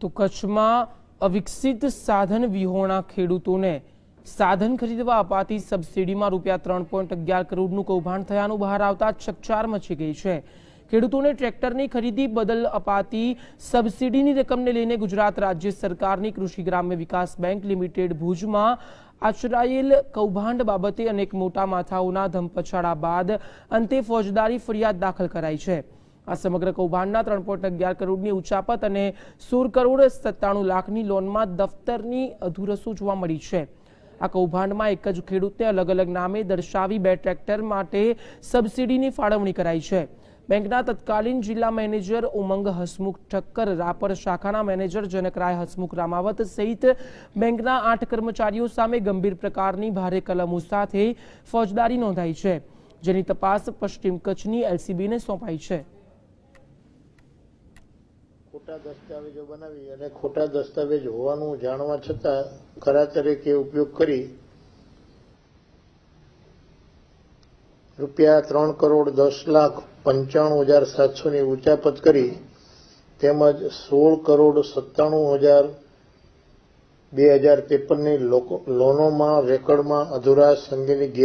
તો કચ્છમાં અવિકસિત સાધન વિહોણા ખેડૂતોને સાધન ખરીદવા અપાતી સબસિડીમાં રૂપિયા ત્રણ પોઈન્ટ અગિયાર કરોડનું કૌભાંડ થયાનું બહાર આવતા ચકચાર મચી ગઈ છે. ખેડૂતોને ટ્રેક્ટરની ખરીદી બદલ અપાતી સબસિડીની રકમને લઈને ગુજરાત રાજ્ય સરકારની કૃષિ ગ્રામ્ય વિકાસ બેંક લિમિટેડ ભુજમાં આચરાયેલ કૌભાંડ બાબતે અનેક મોટા માથાઓના ધમપછાડા બાદ અંતે ફોજદારી ફરિયાદ દાખલ કરાઈ છે. આ સમગ્ર કૌભાંડના ત્રણ પોઈન્ટ અગિયાર કરોડની ઉચાપત અને સોળ કરોડ સત્તાણું લાખની લોનમાં દફતરની અધુરસું જોવા મળી છે. આ કૌભાંડમાં એક જ ખેડૂતને અલગ અલગ નામે દર્શાવી બે ટ્રેક્ટર માટે સબસિડીની ફાળવણી કરાઈ છે. બેંકના તત્કાલીન જિલ્લા મેનેજર ઉમંગ હસમુખ ઠક્કર, રાપર શાખાના મેનેજર જનકરાય હસમુખ રામાવત સહિત બેંકના આઠ કર્મચારીઓ સામે ગંભીર પ્રકારની ભારે કલમો સાથે ફોજદારી નોંધાઈ છે, જેની તપાસ પશ્ચિમ કચ્છની એલસીબીને સોંપાઈ છે. ખોટા દસ્તાવેજો બનાવી અને ખોટા દસ્તાવેજ હોવાનું જાણવા છતાં કરા તરીકે ઉપયોગ કરી રૂપિયા ત્રણ કરોડ દસ લાખ પંચાણું હજાર સાતસોની ઉચાપત કરી તેમજ સોળ કરોડ સત્તાણું હજાર બે હજાર ત્રેપનની લોનોમાં, રેકર્ડમાં અધુરા સંગીની ગેર